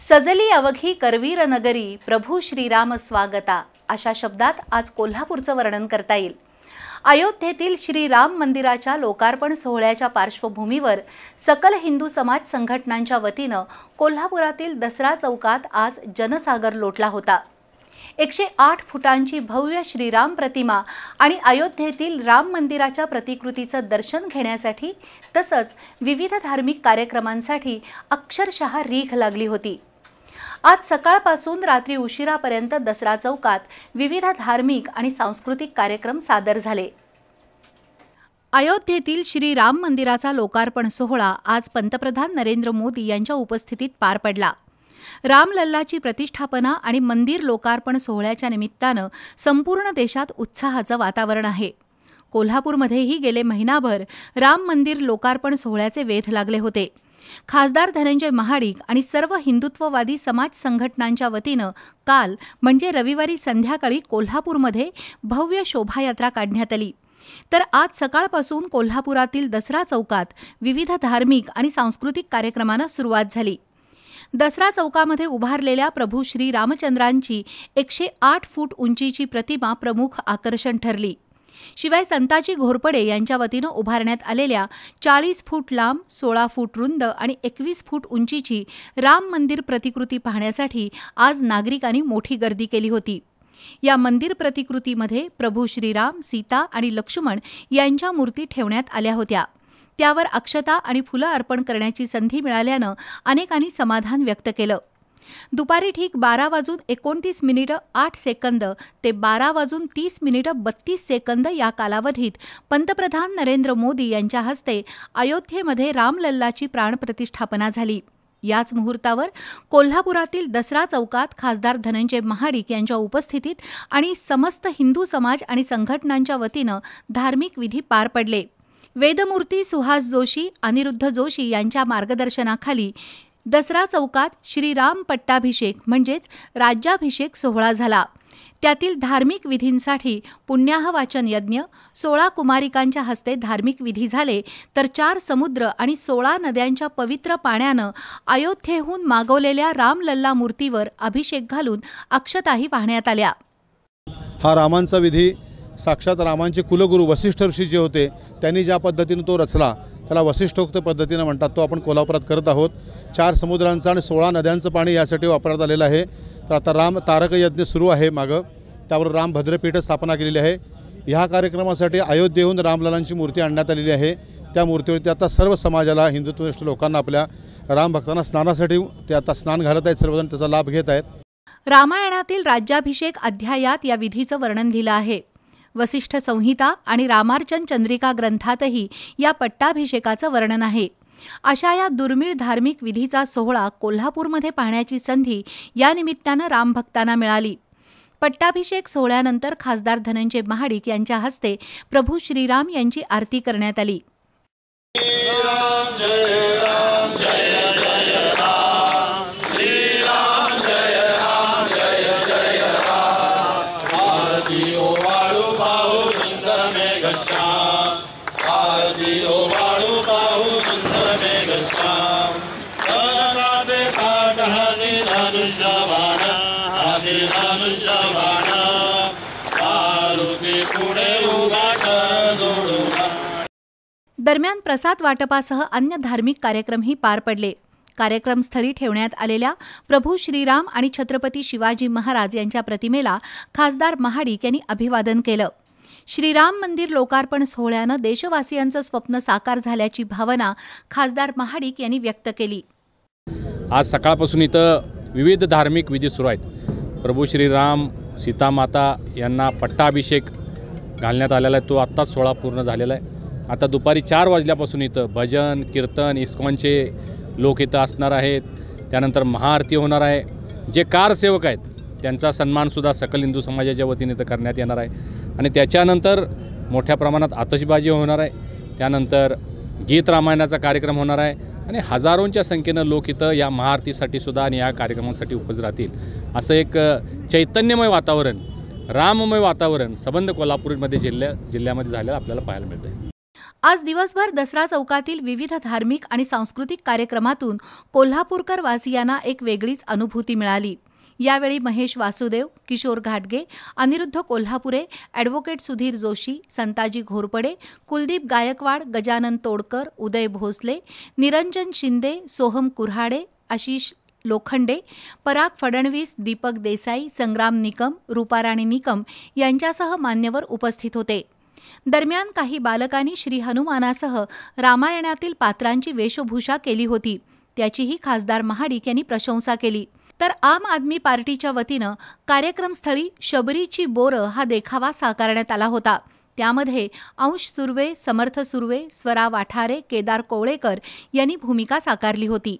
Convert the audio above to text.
सजली अवघी करवीर नगरी प्रभू श्रीराम स्वागता अशा शब्दात आज कोल्हापूरचं वर्णन करता येईल. अयोध्येतील श्रीराम मंदिराच्या लोकार्पण सोहळ्याच्या पार्श्वभूमीवर सकल हिंदू समाज संघटनांच्या वतीनं कोल्हापुरातील दसरा चौकात आज जनसागर लोटला होता. एकशे आठ फुटांची भव्य श्रीराम प्रतिमा आणि अयोध्येतील राम मंदिराच्या प्रतिकृतीचं दर्शन घेण्यासाठी तसंच विविध धार्मिक कार्यक्रमांसाठी अक्षरशः रीघ लागली होती. आज सकाळपासून रात्री उशिरापर्यंत दसरा चौकात विविध धार्मिक आणि सांस्कृतिक कार्यक्रम सादर झाले. अयोध्येतील श्री राम मंदिराचा लोकार्पण सोहळा आज पंतप्रधान नरेंद्र मोदी यांच्या उपस्थितीत पार पडला. रामलल्लाची प्रतिष्ठापना आणि मंदिर लोकार्पण सोहळ्याच्या निमित्तानं संपूर्ण देशात उत्साहाचं वातावरण आहे. कोल्हापूरमध्येही गेले महिनाभर राम मंदिर लोकार्पण सोहळ्याचे वेध लागले होते. खासदार धनंजय महाडिक आणि सर्व हिंदुत्ववादी समाज संघटनांच्या वतीनं काल म्हणजे रविवारी संध्याकाळी कोल्हापूरमध्ये भव्य शोभायात्रा काढण्यात आली. तर आज सकाळपासून कोल्हापुरातील दसरा चौकात विविध धार्मिक आणि सांस्कृतिक कार्यक्रमांना सुरुवात झाली. दसरा चौकामध्ये उभारलेल्या प्रभू श्री रामचंद्रांची एकशे आठ फूट उंचीची प्रतिमा प्रमुख आकर्षण ठरली. शिवाय संताजी घोरपडे यांच्या वतीनं उभारण्यात आलेल्या चाळीस फूट लांब सोळा फूट रुंद आणि एकवीस फूट उंचीची राम मंदिर प्रतिकृती पाहण्यासाठी आज नागरिकांनी मोठी गर्दी केली होती. या मंदिर प्रतिकृतीमध्ये प्रभू श्रीराम सीता आणि लक्ष्मण यांच्या मूर्ती ठेवण्यात आल्या होत्या. त्यावर अक्षता आणि फुलं अर्पण करण्याची संधी मिळाल्यानं अनेकांनी समाधान व्यक्त केलं. दुपारी ठीक बारा वाजून एकोणतीस मिनिटं आठ सेकंद ते बारा वाजून तीस मिनिटं बत्तीस सेकंद या कालावधीत पंतप्रधान नरेंद्र मोदी यांच्या हस्ते अयोध्येमध्ये रामलल्लाची प्राणप्रतिष्ठापना झाली. याच मुहूर्तावर कोल्हापुरातील दसरा चौकात खासदार धनंजय महाडिक यांच्या उपस्थितीत आणि समस्त हिंदू समाज आणि संघटनांच्या वतीनं धार्मिक विधी पार पडले. वेदमूर्ती सुहास जोशी अनिरुद्ध जोशी यांच्या मार्गदर्शनाखाली दसरा चौकात श्रीराम पट्टाभिषेक म्हणजेच राज्याभिषेक सोहळा झाला. त्यातील धार्मिक विधींसाठी पुण्याह वाचन यज्ञ सोळा कुमारिकांच्या हस्ते धार्मिक विधी झाले तर चार समुद्र आणि सोळा नद्यांच्या पवित्र पाण्यानं अयोध्येहून मागवलेल्या रामलल्ला मूर्तीवर अभिषेक घालून अक्षताही वाहण्यात आल्या. हा रामांचा विधी साक्षात रामांचे कुलगुरू वसिष्ठ ऋषी जे होते त्यांनी ज्या पद्धतीनं तो रचला त्याला वसिष्ठोक्त पद्धतीनं म्हणतात तो आपण कोल्हापुरात करत आहोत. चार समुद्रांचं आणि सोळा नद्यांचं पाणी यासाठी वापरण्यात आलेलं आहे. तर आता राम तारक यज्ञ सुरू आहे मागं. त्यावर राम भद्रपीठ स्थापना केलेली आहे. ह्या कार्यक्रमासाठी अयोध्येहून रामलालांची मूर्ती आणण्यात आलेली आहे. त्या मूर्तीवरती आता सर्व समाजाला हिंदुत्वनिष्ठ लोकांना आपल्या राम भक्तांना स्नानासाठी ते आता स्नान घालत आहेत. सर्वजण त्याचा लाभ घेत आहेत. रामायणातील राज्याभिषेक अध्यायात या विधीचं वर्णन लिहिलं आहे. वसिष्ठ संहिता आणि रामार्चन चंद्रिका ग्रंथातही या पट्टाभिषेकाचं वर्णन आहे. अशा या दुर्मिळ धार्मिक विधीचा सोहळा कोल्हापूरमध्ये पाहण्याची संधी या निमित्तानं रामभक्तांना मिळाली. पट्टाभिषेक सोहळ्यानंतर खासदार धनंजय महाडिक यांच्या हस्ते प्रभू श्रीराम यांची आरती करण्यात आली. आदिओ वाळू पाहू सुंदर मेघश्याम कनकाचे ताट हाती धनुष्यबाण हाती धनुष्यबाण. मारुती पुढे उभा कर जोडून दरम्यान प्रसाद वाटपासह अन्य धार्मिक कार्यक्रमही पार पडले. कार्यक्रमस्थळी ठेवण्यात आलेल्या प्रभू श्रीराम आणि छत्रपती शिवाजी महाराज यांच्या प्रतिमेला खासदार महाडिक यांनी अभिवादन केलं. श्रीराम मंदिर लोकार्पण सोहळ्यानं देशवासियांचं स्वप्न साकार झाल्याची भावना खासदार महाडिक यांनी व्यक्त केली. आज सकाळपासून इथं विविध धार्मिक विधी सुरू आहेत. प्रभू श्रीराम सीतामाता यांना पट्टाभिषेक घालण्यात आलेला आहे. तो आत्ताच सोहळा पूर्ण झालेला आहे. आता दुपारी चार वाजल्यापासून इथं भजन कीर्तन इस्कॉनचे लोक इथं असणार आहेत. त्यानंतर महाआरती होणार आहे. जे कारसेवक आहेत त्यांचा सन्मानसुद्धा सकल हिंदू समाजाच्या वतीने इथं करण्यात येणार आहे. आणि त्याच्यानंतर मोठ्या प्रमाणात आतषबाजी होणार आहे. त्यानंतर गीत रामायणाचा कार्यक्रम होणार आहे. आणि हजारोंच्या संख्येनं लोक इथं या महाआरतीसाठी सुद्धा आणि या कार्यक्रमासाठी उपज राहतील. असं एक चैतन्यमय वातावरण राममय वातावरण संबंध कोल्हापूरमध्ये जिल्ह्या जिल्ह्यामध्ये झालेलं आपल्याला पाहायला मिळतं आहे आज दिवसभर दसरा चौकातील विविध धार्मिक आणि सांस्कृतिक कार्यक्रमातून कोल्हापूरकर वासियांना एक वेगळीच अनुभूती मिळाली. यावेळी महेश वासुदेव किशोर घाटगे अनिरुद्ध कोल्हापुरे ॲडव्होकेट सुधीर जोशी संताजी घोरपडे कुलदीप गायकवाड गजानन तोडकर उदय भोसले निरंजन शिंदे सोहम कुऱ्हाडे आशिष लोखंडे पराग फडणवीस दीपक देसाई संग्राम निकम रूपाराणी निकम यांच्यासह मान्यवर उपस्थित होते. दरम्यान काही बालकांनी श्री हनुमानासह रामायणातील पात्रांची वेशभूषा केली होती. त्याचीही खासदार महाडिक यांनी प्रशंसा केली. तर आम आदमी पार्टीच्या वतीनं कार्यक्रमस्थळी शबरीची बोरं हा देखावा साकारण्यात आला होता. त्यामध्ये अंश सुर्वे समर्थ सुर्वे स्वरा वाठारे केदार कोवळेकर यांनी भूमिका साकारली होती.